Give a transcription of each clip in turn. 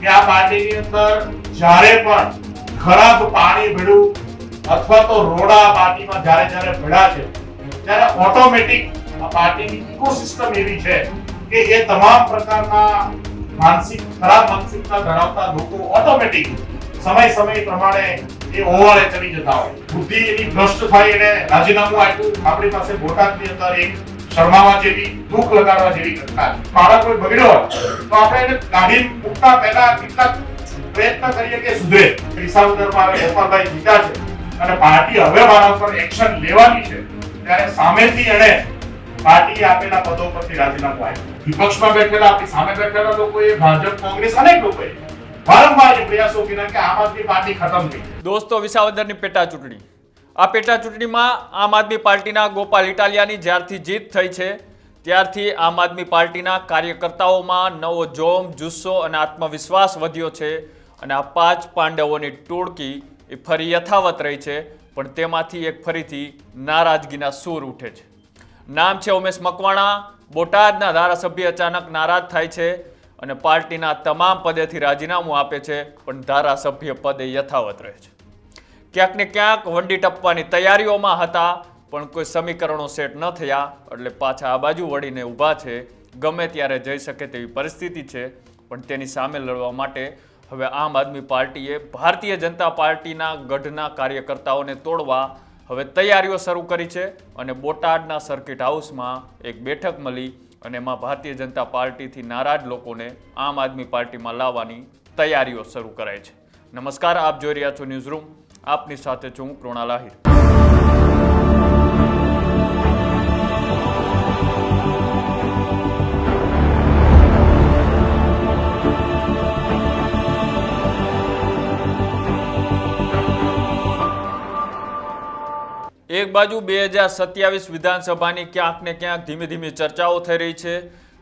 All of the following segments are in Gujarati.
કે આ પાર્ટીની અંદર જ્યારે પણ ખરાબ પાણી ભેળું અથવા તો રોડા પાર્ટીમાં જ્યારે જ્યારે ભેળા છે, ત્યારે ઓટોમેટિક આ પાર્ટીની ઇકોસિસ્ટમ એવી છે કે એ તમામ પ્રકારના માનસિક, ખરાબ માનસિકતા ધરાવતા લોકો ઓટોમેટિક સમય સમય પ્રમાણે એ ઓવાળે ચડી જતા હોય. બુદ્ધિ એની ભ્રષ્ટ થાય એને રાજીનામું આપ્યું. આપણી પાસે બોટાદની અંદર એક શરમાવા જેવી, દુઃખ લગાડવા જેવી ઘટના છે. બાળક કોઈ બગડ્યો હોય, તો આપણે એને કાઢી મૂકતા પહેલા કેટલાક પ્રયત્ન કરીએ કે સુધરે. વિસાવદરમાં હવે ગોપાલભાઈ જીતા છે, અને પાર્ટી હવે મારા ઉપર એક્શન લેવાની છે, ત્યારે સામેથી એને પાર્ટીએ આપેલા પદો પરથી રાજીનામું આપ્યું. વિપક્ષમાં બેઠેલા, આપણી સામે બેઠેલા લોકોએ, ભાજપ, કોંગ્રેસ અનેક લોકોએ વારંવાર પ્રયાસો કર્યા કે આમ આદમી પાર્ટી ખતમ થઈ દોસ્તો, વિસાવદરની પેટા ચૂંટણી આ પેટા ચૂંટણીમાં આમ આદમી પાર્ટીના ગોપાલ ઇટાલિયાની જ્યારથી જીત થઈ છે, ત્યારથી આમ આદમી પાર્ટીના કાર્યકર્તાઓમાં નવો જોમ, જુસ્સો અને આત્મવિશ્વાસ વધ્યો છે અને આ પાંચ પાંડવોની ટોળકી એ ફરી યથાવત રહી છે, પણ તેમાંથી એક ફરીથી નારાજગીના સૂર ઉઠે છે. નામ છે ઉમેશ મકવાણા, બોટાદના ધારાસભ્ય અચાનક નારાજ થાય છે અને પાર્ટીના તમામ પદેથી રાજીનામું આપે છે, પણ ધારાસભ્ય પદે યથાવત રહે છે. ક્યાંક ને ક્યાંક વંડી ટપવાની તૈયારીઓમાં હતા, પણ કોઈ સમીકરણો સેટ ન થયા, એટલે પાછા આ બાજુ વળીને ઊભા છે. ગમે ત્યારે જઈ શકે તેવી પરિસ્થિતિ છે, પણ તેની સામે લડવા માટે હવે આમ આદમી પાર્ટીએ ભારતીય જનતા પાર્ટીના ગઢના કાર્યકર્તાઓને તોડવા હવે તૈયારીઓ શરૂ કરી છે અને બોટાદના સર્કિટ હાઉસમાં એક બેઠક મળી અને એમાં ભારતીય જનતા પાર્ટીથી નારાજ લોકોને આમ આદમી પાર્ટીમાં લાવવાની તૈયારીઓ શરૂ કરાઈ છે. નમસ્કાર, આપ જોઈ રહ્યા છો ન્યૂઝ રૂમ. આપની સાથે છું હું આહિર એક બાજુ બે હજાર સત્યાવીસ વિધાનસભાની ક્યાંક ને ક્યાંક ધીમે ધીમે ચર્ચાઓ થઈ રહી છે,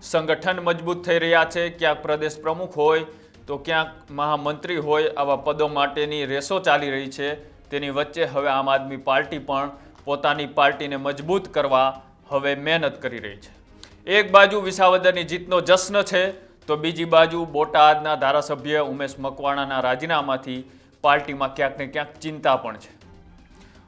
સંગઠન મજબૂત થઈ રહ્યા છે, ક્યાંક પ્રદેશ પ્રમુખ હોય તો ક્યાંક મહામંત્રી હોય આવા પદો માટેની રેસો ચાલી રહી છે. તેની વચ્ચે હવે આમ આદમી પાર્ટી પણ પોતાની પાર્ટીને મજબૂત કરવા હવે મહેનત કરી રહી છે. એક બાજુ વિસાવદરની જીતનો જશ્ન છે, તો બીજી બાજુ બોટાદના ધારાસભ્ય ઉમેશ મકવાણાના રાજીનામાથી પાર્ટીમાં ક્યાંક ને ક્યાંક ચિંતા પણ છે.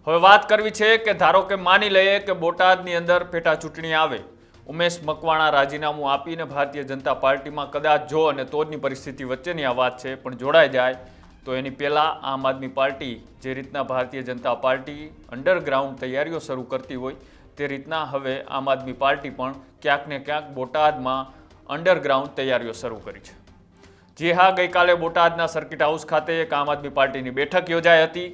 હવે વાત કરવી છે કે ધારો કે માની લઈએ કે બોટાદની અંદર પેટા ચૂંટણી આવે ઉમેશ મકવાણા રાજીનામું આપીને ભારતીય જનતા પાર્ટીમાં કદાચ જો અને તોજની પરિસ્થિતિ વચ્ચેની આ વાત છે, પણ જોડાઈ જાય, તો એની પહેલાં આમ આદમી પાર્ટી જે રીતના ભારતીય જનતા પાર્ટી અંડરગ્રાઉન્ડ તૈયારીઓ શરૂ કરતી હોય, તે રીતના હવે આમ આદમી પાર્ટી પણ ક્યાંક ને ક્યાંક બોટાદમાં અંડરગ્રાઉન્ડ તૈયારીઓ શરૂ કરી છે. જે હા, ગઈકાલે બોટાદના સર્કિટ હાઉસ ખાતે એક આમ આદમી પાર્ટીની બેઠક યોજાઈ હતી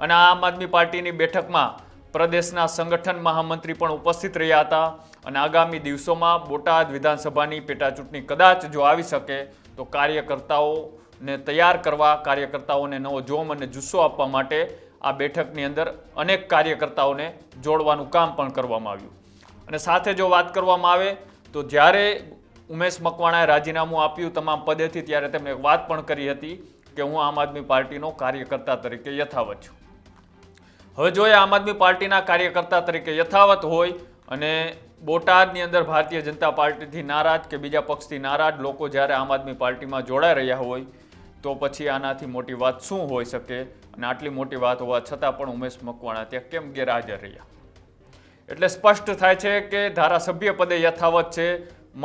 અને આમ આદમી પાર્ટીની બેઠકમાં પ્રદેશના સંગઠન મહામંત્રી પણ ઉપસ્થિત રહ્યા હતા અને આગામી દિવસોમાં બોટાદ વિધાનસભાની પેટાચૂંટણી કદાચ જો આવી શકે તો કાર્યકર્તાઓને તૈયાર કરવા, કાર્યકર્તાઓને નવો જોમ અને જુસ્સો આપવા માટે આ બેઠકની અંદર અનેક કાર્યકર્તાઓને જોડવાનું કામ પણ કરવામાં આવ્યું. અને સાથે જો વાત કરવામાં આવે તો જ્યારે ઉમેશ મકવાણાએ રાજીનામું આપ્યું તમામ પદેથી ત્યારે તેમણે વાત પણ કરી હતી કે હું આમ આદમી પાર્ટીનો કાર્યકર્તા તરીકે યથાવત છું. હવે જો એ આમ આદમી પાર્ટીના કાર્યકર્તા તરીકે યથાવત હોય અને બોટાદની અંદર ભારતીય જનતા પાર્ટીથી નારાજ કે બીજા પક્ષથી નારાજ લોકો જ્યારે આમ આદમી પાર્ટીમાં જોડાઈ રહ્યા હોય, તો પછી આનાથી મોટી વાત શું હોઈ શકે? અને આટલી મોટી વાત હોવા છતાં પણ ઉમેશ મકવાણા ત્યાં કેમ ગેરહાજર રહ્યા? એટલે સ્પષ્ટ થાય છે કે ધારાસભ્ય પદે યથાવત છે,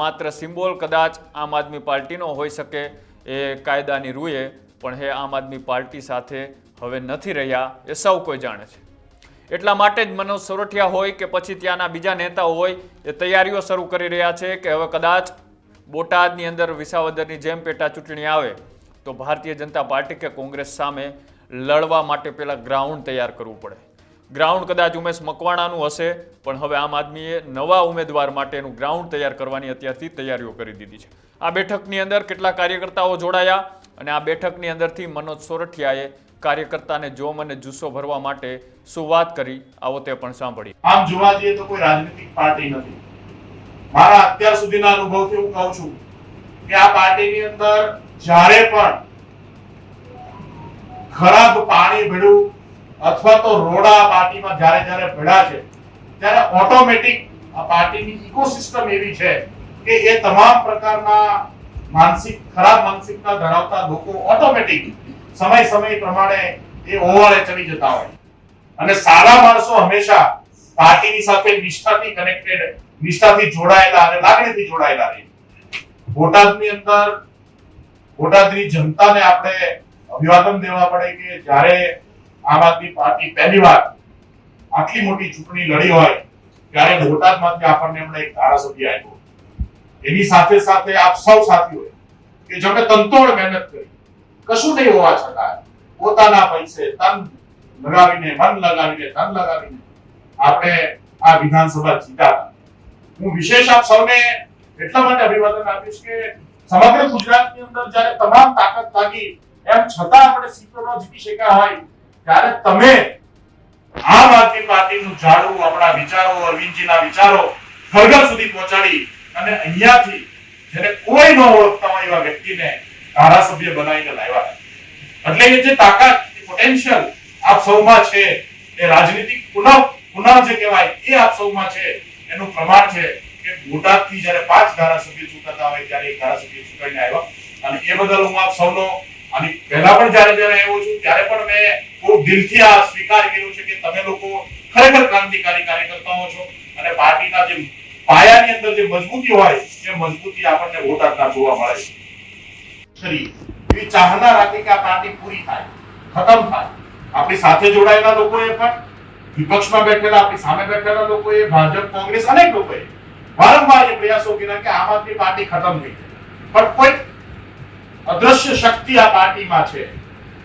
માત્ર સિમ્બોલ કદાચ આમ આદમી પાર્ટીનો હોઈ શકે, એ કાયદાની રૂએ પણ હે આમ આદમી પાર્ટી સાથે હવે નથી રહ્યા એ સૌ કોઈ જાણે છે. એટલા માટે જ મનોજ સોરઠિયા હોય કે પછી ત્યાંના બીજા નેતાઓ હોય એ તૈયારીઓ શરૂ કરી રહ્યા છે કે હવે કદાચ બોટાદની અંદર વિસાવદરની જેમ પેટા ચૂંટણી આવે તો ભારતીય જનતા પાર્ટી કે કોંગ્રેસ સામે લડવા માટે પહેલાં ગ્રાઉન્ડ તૈયાર કરવું પડે. ગ્રાઉન્ડ કદાચ ઉમેશ મકવાણાનું હશે, પણ હવે આમ આદમીએ નવા ઉમેદવાર માટેનું ગ્રાઉન્ડ તૈયાર કરવાની અત્યારથી તૈયારીઓ કરી દીધી છે. આ બેઠકની અંદર કેટલા કાર્યકર્તાઓ જોડાયા અને આ બેઠકની અંદરથી મનોજ સોરઠિયાએ કાર્યકર્તાને જોમ અને જુસ્સો ભરવા માટે શું કરી, આવો તે પણ સાંભળી આમ જોવા જઈએ તો કોઈ રાજનીતિક પાર્ટી નથી. મારા અત્યાર સુધીના અનુભવથી હું કહું છું કે આ પાર્ટીની અંદર જ્યારે પણ ખરાબ પાણી ભેળું અથવા તો રોડા પાર્ટીમાં જ્યારે જ્યારે ભેળા છે, ત્યારે ઓટોમેટિક આ પાર્ટીની ઇકોસિસ્ટમ એવી છે કે એ તમામ પ્રકારના માનસિક, ખરાબ માનસિકતા ધરાવતા લોકો ઓટોમેટિક સમય સમય પ્રમાણે એ ઓવાળે ચડી જતા હોય. અને સારા માણસો હંમેશા પાર્ટીની સાથે નિષ્ઠાથી કનેક્ટેડ નિષ્ઠાથી જોડાયેલા અને લાગણીથી જોડાયેલા રહે. બોટાદની અંદર, બોટાદની જનતાને આપણે અભિવાદન દેવા પડે કે જ્યારે આમ આદમી પાર્ટી પહેલી વાર આટલી મોટી ચૂંટણી લડી હોય, ત્યારે બોટાદમાંથી આપણને એમણે એક ધારાસભ્ય આપ્યો. એની સાથે સાથે આપ સૌ સાથીઓ કે જેમણે તંતોડ મહેનત કરી, કશું નહીં હોવા છતાં પોતાના પૈસે તન લગાવીને, મન લગાવીને, ધન લગાવીને આપણે આ વિધાનસભા જીતા હું વિશેષ આપ સૌને એટલા માટે અભિવાદન આપીશ કે સમગ્ર ગુજરાતની અંદર જ્યારે તમામ તાકાત લાગી, એમ છતાં આપણે સીટો ન જીતી શક્યા હોય, ત્યારે તમે આમ આદમી પાર્ટીનું ઝાડુ, આપણા વિચારો, અરવિંદજીના વિચારો ઘર ઘર સુધી પહોંચાડી અને અહીંયાથી જેને કોઈ ન ઓળખતા હોય એવા વ્યક્તિને ધારાસભ્ય બનાવીને લાવ્યા. એટલે એ જે તાકાત પોટેન્શિયલ આપ સૌમાં છે, એ રાજનીતિક પુનઃ પુનઃ જે કહેવાય, એ આપ સૌમાં છે, એનું પ્રમાણ છે કે બોટાદથી જ્યારે પાંચ ધારાસભ્ય ચૂંટાતા હોય ત્યારે એક ધારાસભ્ય ચૂંટાઈને આવ્યા. અને એ બદલ હું આપ સૌનો, અને પહેલા પણ જ્યારે જ્યારે આવ્યો છું, ત્યારે પણ મેં ખૂબ દિલથી આ સ્વીકાર કર્યો છે કે તમે લોકો ખરેખર ક્રાંતિકારી કાર્યકર્તાઓ છો. અને પાર્ટીના જે પાયાની અંદર જે મજબૂતી હોય, એ મજબૂતી આપણને બોટાદના જોવા મળે છે. એવી ચાહના રાખી કે આ પાર્ટી પૂરી થાય, ખતમ થાય. આપણી સાથે જોડાયેલા લોકોએ પણ, વિપક્ષમાં બેઠેલા, આપણી સામે બેઠેલા લોકોએ, ભાજપ, કોંગ્રેસ અનેક લોકોએ વારંવાર એ પ્રયાસો કર્યા કે આમ આદમી પાર્ટી ખતમ થઈ જાય. પણ કોઈ અદ્રશ્ય શક્તિ આ પાર્ટીમાં છે.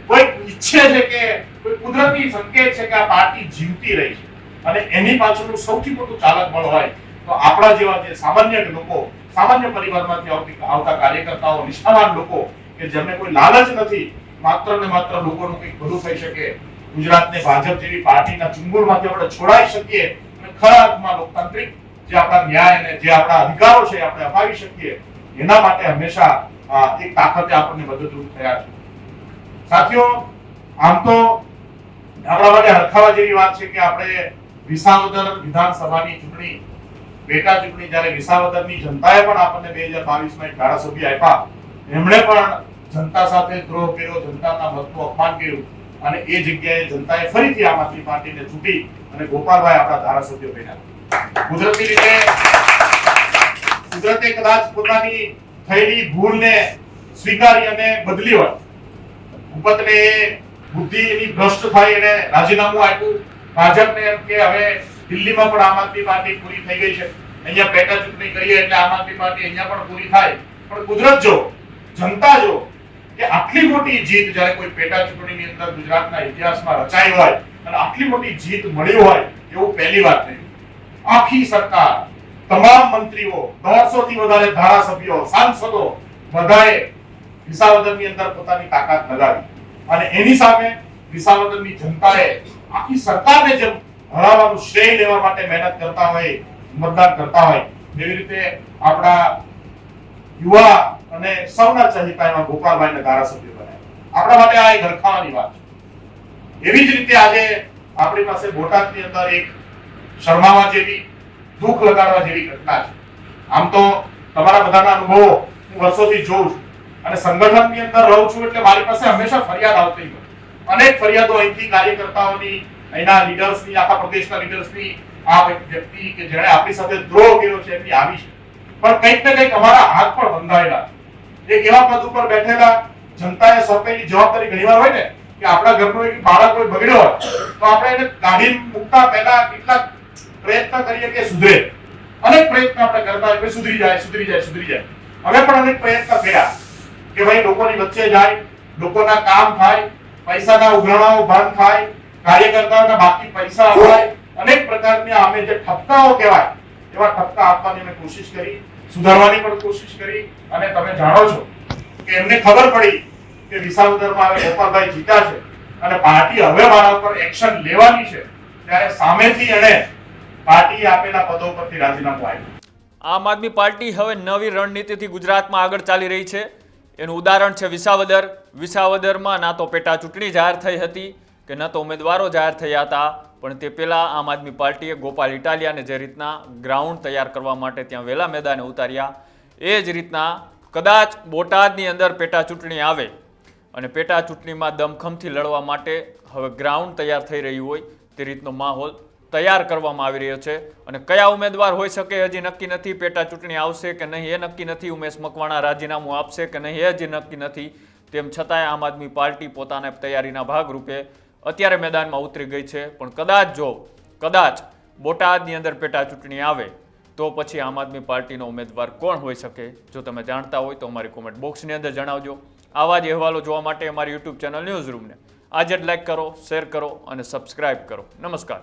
કોઈ ઈચ્છે છે કે, કોઈ કુદરતી સંકેત છે કે આ પાર્ટી જીવતી રહી છે. અને એની પાછળનું સૌથી મોટું ચાલક બળ હોય તો આપણા જેવા જે સામાન્ય લોકો, સામાન્ય પરિવારમાંથી આવતી આવતા કાર્યકર્તાઓ, નિષ્ઠાવાન લોકો કે જેમને કોઈ લાલચ નથી, માત્ર ને માત્ર લોકોનું કંઈક ભલું થઈ શકે, ગુજરાતને ભાજપ જેવી પાર્ટીના ચુંગલમાંથી આપણે છોડાઈ શકીએ અને ખરા અર્થમાં લોકતાંત્રિક જે આપણા ન્યાય અને જે આપણા અધિકારો છે આપણે અપાવી શકીએ, એના માટે હંમેશા એક તાકાતે આપણને મદદરૂપ થયા છે. સાથીઓ, આમ તો આપણા માટે હરખાવા જેવી વાત છે કે આપણે વિસાવદર વિધાનસભાની ચૂંટણી પેટા ચૂંટણી જ્યારે વિસાવદરની જનતાએ પણ આપણને બે હજાર બાવીસમાં એક ધારાસભ્ય આપ્યા, એમણે પણ જનતા સાથે દ્રોહ કર્યો, જનતાના મતનું અપમાન કર્યું અને એ જગ્યાએ જનતાએ ફરીથી આમ આદમી પાર્ટીને ચૂંટી અને ગોપાલભાઈ આપણા ધારાસભ્ય બન્યા. કુદરતી રીતે, કુદરતે કદાચ પોતાની થયેલી ભૂલને સ્વીકારી અને બદલી હોય. ભૂપતને બુદ્ધિ એની ભ્રષ્ટ થાય એને રાજીનામું આપ્યું. ભાજપને એમ કે હવે દિલ્હીમાં પણ આમ આદમી પાર્ટી પૂરી થઈ ગઈ છે. અહીંયા પેટા ચૂંટણી કરીએ એટલે આમ આદમી પાર્ટી અહીંયા પણ પૂરી થાય. પણ કુદરત જો, જનતા જો, કે આટલી મોટી જીત જ્યારે કોઈ પેટા ચૂંટણીની અંદર ગુજરાતના ઇતિહાસમાં રચાઈ હોય અને આટલી મોટી જીત મળી હોય, એવું પહેલી વાર થયું આખી સરકાર, તમામ મંત્રીઓ દોઢસો થી વધારે ધારાસભ્યો, સાંસદો, બધાએ વિસાવદરની અંદર પોતાની તાકાત લગાવી. અને એની સામે વિસાવદરની જનતાએ આખી સરકારને જેમ હરાવવાનું શ્રેય લેવા માટે મહેનત કરતા હોય, મતદાન કરતા હોય, એવી રીતે આપણા યુવા અને સૌના ચહિતા એવા ગોપાલભાઈને ધારાસભ્ય બનાવ્યા આપણા માટે આ એક હરખાવાની વાત છે. એવી જ રીતે આજે આપણી પાસે બોટાદની અંદર એક શરમાવા જેવી, દુઃખ લગાડવા જેવી ઘટના છે. આમ તો તમારા બધાના અનુભવો હું વર્ષોથી જોઉં છું અને સંગઠનની અંદર રહું છું એટલે મારી પાસે હંમેશા ફરિયાદ આવતી હોય. અનેક ફરિયાદો અહીંથી કાર્યકર્તાઓની અહીંના લીડર્સની આખા પ્રદેશના લીડર્સની આ વ્યક્તિ કે જેણે આપણી સાથે દ્રોહ કર્યો છે એમની આવી છે. પણ કંઈક ને કંઈક અમારા હાથ પણ બંધાયેલા એક એવા પદ ઉપર બેઠેલા જનતાએ સોંપેલી જવાબદારી ઘણીવાર હોય ને, કે આપણા ઘરનો એક બાળક કોઈ બગડ્યો હોય, તો આપણે એને કાઢી મૂકતા પહેલા કેટલાક પ્રયત્ન કરીએ કે સુધરે. અનેક પ્રયત્ન આપણે કરતા હોય સુધરી જાય સુધરી જાય સુધરી જાય. અમે પણ અનેક પ્રયત્ન કર્યા કે ભાઈ લોકોની વચ્ચે જાય, લોકોના કામ થાય, પૈસાના ઉઘરાણાઓ બંધ થાય કાર્યકર્તાઓના બાકી પૈસા અપાય, અનેક પ્રકારની અમે જે ઠપકાઓ કહેવાય, એવા ઠપકા આપવાની અમે કોશિશ કરી, સુધારવાની પણ કોશિશ કરી, અને તમે જાણો છો કે એમને ખબર પડી કે વિસાવદરમાં હવે ગોપાલભાઈ જીતા છે, અને પાર્ટી હવે મારા ઉપર એક્શન લેવાની છે, ત્યારે સામેથી એણે પાર્ટી આપેલા પદો પરથી રાજીનામું આપ્યું. આમ આદમી પાર્ટી હવે નવી રણનીતિથી ગુજરાતમાં આગળ ચાલી રહી છે. એનું ઉદાહરણ છે વિસાવદર. વિસાવદરમાં ના તો પેટા ચૂંટણી જાહેર થઈ હતી. કે ન તો ઉમેદવારો જાહેર થયા હતા, પણ તે પહેલાં આમ આદમી પાર્ટીએ ગોપાલ ઇટાલિયાને જે રીતના ગ્રાઉન્ડ તૈયાર કરવા માટે ત્યાં વેલા મેદાને ઉતાર્યા, એ જ રીતના કદાચ બોટાદની અંદર પેટા ચૂંટણી આવે અને પેટા ચૂંટણીમાં દમખમથી લડવા માટે હવે ગ્રાઉન્ડ તૈયાર થઈ રહ્યું હોય તે રીતનો માહોલ તૈયાર કરવામાં આવી રહ્યો છે. અને કયા ઉમેદવાર હોઈ શકે હજી નક્કી નથી પેટા ચૂંટણી આવશે કે નહીં, એ નક્કી નથી, ઉમેશ મકવાણા રાજીનામું આપશે કે નહીં, એ હજી નક્કી નથી. તેમ છતાંય આમ આદમી પાર્ટી પોતાના તૈયારીના ભાગરૂપે અત્યારે મેદાનમાં ઉતરી ગઈ છે, પણ કદાચ જો, કદાચ બોટાદની અંદર પેટા ચૂંટણી આવે, તો પછી આમ આદમી પાર્ટીનો ઉમેદવાર કોણ હોઈ શકે? જો તમે જાણતા હોય તો અમારી કોમેન્ટ બોક્સની અંદર જણાવજો. આવા જ અહેવાલો જોવા માટે અમારી યુટ્યુબ ચેનલ ન્યૂઝ રૂમને આજે જ લાઈક કરો શેર કરો અને સબસ્ક્રાઇબ કરો. નમસ્કાર.